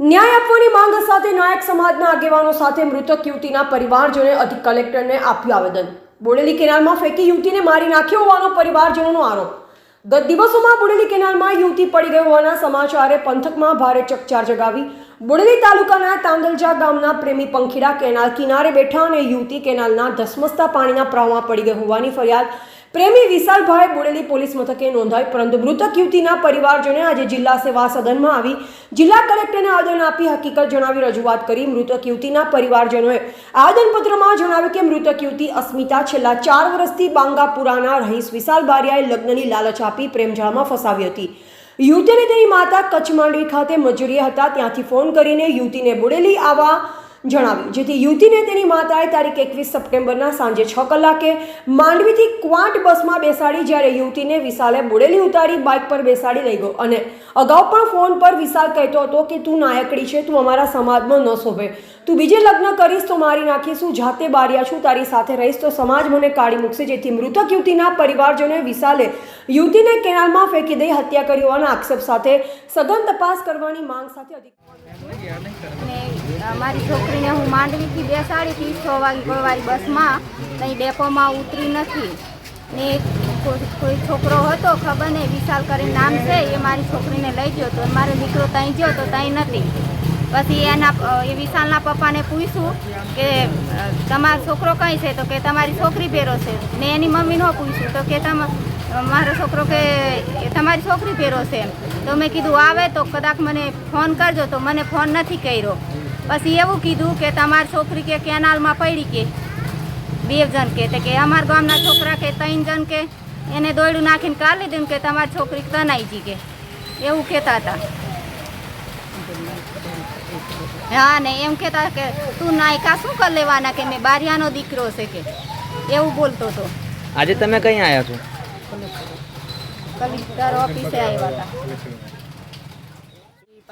ન્યાય આપવાની માંગ સાથે નાયક સમાજના આગેવાનો સાથે મૃતક યુવતીના પરિવારજનોએ અધિક કલેક્ટરને આપ્યું આવેદન. બોડેલી કેનાલમાં ફેંકી યુવતીને મારી નાખ્યો હોવાનો પરિવારજનોનો આરોપ. ગત દિવસોમાં બોડેલી કેનાલમાં યુવતી પડી ગઈ હોવાના સમાચારે પંથકમાં ભારે ચકચાર જગાવી બોડેલી તાલુકાના તાંદલજા ગામના પ્રેમી પંખીડા કેનાલ કિનારે બેઠા અને યુવતી કેનાલના ધસમસતા પાણીના પ્રવાહમાં પડી ગઈ હોવાની ફરિયાદ પ્રેમી વિશાલભાઈ બુડેલી પોલીસ મથકે નોંધાઈ, પરંતુ મૃતક યુવતીના પરિવારજોને આજે જિલ્લા સેવા સદનમાં આવી જિલ્લા કલેક્ટરને આવેદન આપી હકીકત જણાવી રજૂઆત કરી. મૃતક યુવતીના પરિવારજનોએ આવેદનપત્રમાં જણાવ્યું કે મૃતક યુવતી અસ્મિતા છેલ્લા ચાર વર્ષથી બાંગાપુરાના રહીશ વિશાલ બારિયાએ લગ્નની લાલચ આપી પ્રેમજાળમાં ફસાવી હતી. યુવતીને તેની માતા કચ્છ માંડવી ખાતે મજૂરી હતા. ત્યાંથી ફોન કરીને યુવતીને બુડેલી આવવા જણાવ્યું. જેથી યુવતીને તેની માતાએ તારીખ એકવીસ સપ્ટેમ્બરના સાંજે છ કલાકે માંડવીથી ક્વાંટ બસમાં બેસાડી જ્યારે યુવતીને વિશાલે બુડેલી ઉતારી બાઇક પર બેસાડી લઈ ગયો. અને અગાઉ પણ ફોન પર વિશાલ કહેતો હતો કે, તું નાયકડી છે, તું અમારા સમાજમાં ન શોભે. તું બીજે લગ્ન કરીશ તો મારી નાખીશું, જાતે બારિયા છું, તારી સાથે રહીશ તો સમાજ મને કાઢી મૂકશે. જેથી મૃતક યુવતીના પરિવારજનોએ વિશાલે યુવતીને કેનાલમાં ફેંકી દઈ હત્યા કરી હોવાના આક્ષેપ સાથે સઘન તપાસ કરવાની માંગ સાથે અધિક અને મારી હું માંડવીથી હતી છ વાગે ગોળવાળી બસમાં કંઈ ડેપોમાં ઉતરી નથી. ને કોઈ છોકરો હતો, ખબર નહીં, વિશાલ કરીને નામ છે, એ મારી છોકરીને લઈ ગયો તો મારો દીકરો ત્યાં ગયો તો ત્યાં નથી. પછી એના એ વિશાલના પપ્પાને પૂછ્યું કે તમારો છોકરો કઈ છે? તો કે તમારી છોકરી ભેરો છે. મેં એની મમ્મીનો પૂછ્યું તો કે તમ, મારો છોકરો કે તમારી છોકરી ભેરો છે તો મેં કીધું, આવે તો કદાચ મને ફોન કરજો. તો મને ફોન નથી કર્યો. પછી એવું કીધું કે તમારી છોકરી કે કેનાલમાં પડી કે. બે જણ કે તે કે અમારા ગામના છોકરા કે ત્રણ જણ કે. એને દોયડું નાખીને કાઢી લીધું કે તમારી છોકરી તનાઈ જી કે. એવું કહેતા હતા. હા ને એમ કહેતા કે તું નાયકા શું કરી લેવાના કે? મેં બારિયાનો દીકરો છે કે. એવું બોલતો હતો. આજે તમે કઈ આવ્યા છો? કલેક્ટર ઓફિસે આવ્યા હતા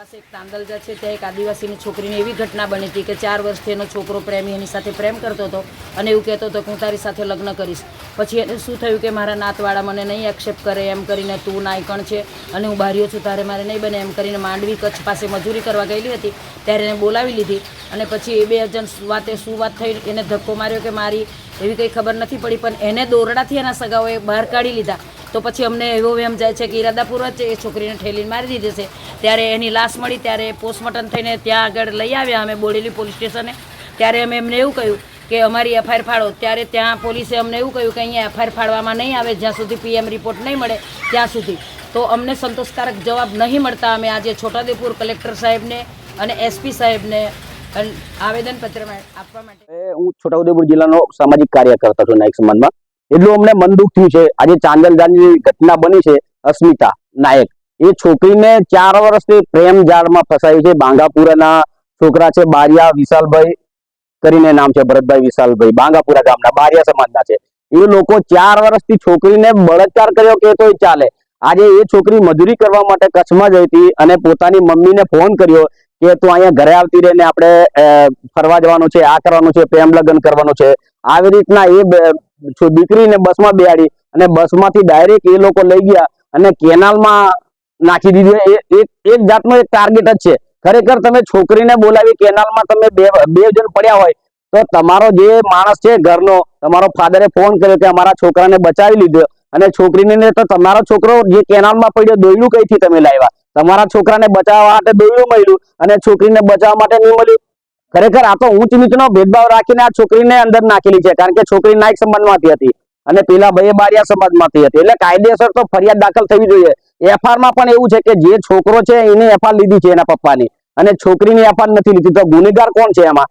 પાસે એક તાંદલજા છે, ત્યાં એક આદિવાસીની છોકરીની એવી ઘટના બની હતી કે ચાર વર્ષથી એનો છોકરો પ્રેમી, એની સાથે પ્રેમ કરતો હતો અને એવું કહેતો હતો કે હું તારી સાથે લગ્ન કરીશ. પછી એને શું થયું કે મારા નાતવાળા મને નહીં એક્સેપ્ટ કરે, એમ કરીને તું નાયકણ છે અને હું બારીઓ છું, તારે મારે નહીં બને, એમ કરીને માંડવી કચ્છ પાસે મજૂરી કરવા ગયેલી હતી, ત્યારે એને બોલાવી લીધી અને પછી એ બે જણ વાતે શું વાત થઈ, એને ધક્કો માર્યો કે મારી એવી કંઈ ખબર નથી પડી, પણ એને દોરડાથી એના સગાઓએ બહાર કાઢી લીધા. તો પછી અમને એવો એમ જાય છે કે ઈરાદાપૂર્વક એ છોકરીને ઠેલીને મારી દીધી છે. ત્યારે એની લાશ મળી, ત્યારે પોસ્ટમોર્ટમ થઈને ત્યાં આગળ લઈ આવ્યા અમે બોડેલી પોલીસ સ્ટેશને. ત્યારે અમે એમને એવું કહ્યું કે અમારી એફઆઈઆર ફાળો ત્યારે ત્યાં પોલીસે અમને એવું કહ્યું કે અહીંયા એફઆઈઆર ફાળવામાં નહીં આવે, જ્યાં સુધી પીએમ રિપોર્ટ નહીં મળે, ત્યાં સુધી. તો અમને સંતોષકારક જવાબ નહીં મળતા અમે આજે છોટાઉદેપુર કલેક્ટર સાહેબને અને એસપી સાહેબને આવેદનપત્ર આપવા માટે હું છોટાઉદેપુર જિલ્લાનો સામાજિક કાર્યકર્તા છું નાયક સમાજમાં એટલું અમને મન દુઃખ થયું છે. આજે ચાંદલદાનની ઘટના બની છે, અસ્મિતા નાયક. એ છોકરીને ચાર વર્ષથી પ્રેમ જાળમાં ફસાઈ છે. બાંગાપુરાના છોકરા છે બારિયા વિશાલભાઈ કરીને નામ છે, ભરતભાઈ વિશાલભાઈ. બાંગાપુરા ગામના, બારિયા સમાજના છે. એ લોકો ચાર વર્ષથી છોકરીને બળાત્કાર કર્યો કે તોય ચાલે. આજે એ છોકરી મજૂરી કરવા માટે કચ્છમાં જઈ હતી અને પોતાની મમ્મીને ફોન કર્યો કે તું અહીંયા ઘરે આવતી રહીને આપણે ફરવા જવાનું છે, આ કરવાનું છે, પ્રેમ લગ્ન કરવાનું છે. આવી રીતના એ દીકરીને બસમાં બેહાડી અને બસમાંથી ડાયરેક્ટ એ લોકો લઈ ગયા અને કેનાલમાં નાખી દીધી. એક એક જાતનો એક ટાર્ગેટ જ છે. ખરેખર તમે છોકરીને બોલાવી કેનાલમાં તમે બે બે જણ પડ્યા હોય, તો તમારો જે માણસ છે ઘરનો, તમારો ફાધરે ફોન કર્યો કે અમારા છોકરાને બચાવી લીધો. અને છોકરીને તો તમારો છોકરો જે કેનાલમાં પડ્યો, દોયડું કઈથી તમે લાવ્યા? તમારા છોકરાને બચાવવા માટે દોયડું મળ્યું અને છોકરીને બચાવવા માટે નહીં મળ્યું. ખરેખર આ તો ઊંચ નીચનો ભેદભાવ રાખીને આ છોકરીને અંદર નાખેલી છે. કારણ કે છોકરી નાયક સંબંધમાંથી હતી અને પેલા ભાઈ બારિયા સમાજમાંથી હતી. એટલે કાયદેસર તો ફરિયાદ દાખલ થવી જોઈએ. એફઆર પણ એવું છે કે જે છોકરો છે એને એફઆર લીધી છે એના પપ્પાની. અને છોકરીની એફઆર નથી લીધી. તો ગુનેગાર કોણ છે એમાં?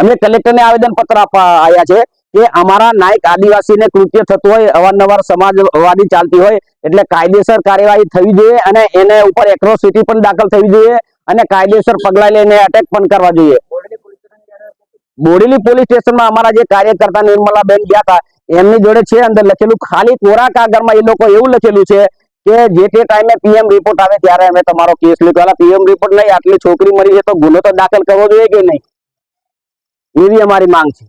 અમે કલેક્ટર ને આવેદન પત્ર આપવા આવ્યા છે કે અમારા નાયક આદિવાસીને કૃત્ય થતું હોય, અવારનવાર સમાજવાદી ચાલતી હોય, એટલે કાયદેસર કાર્યવાહી થવી જોઈએ અને એને ઉપર એક્રોસિટી પણ દાખલ થવી જોઈએ. અને કાયદેસર પગલાં લઈને અટેક પણ કરવા જોઈએ. બોડેલી પોલીસ સ્ટેશનમાં અમારા જે કાર્યકર્તા નિર્મલાબેન ગયા હતા, એમની જોડે છે અંદર લખેલું, ખાલી કોરા કાગળમાં એ લોકો એવું લખેલું છે કે જે તે ટાઈમે પીએમ રિપોર્ટ આવે ત્યારે અમે તમારો કેસ લીધો. પીએમ રિપોર્ટ નહીં, આટલી છોકરી મરી છે તો ગુનો તો દાખલ કરવો જોઈએ કે નહીં? એવી અમારી માંગ છે.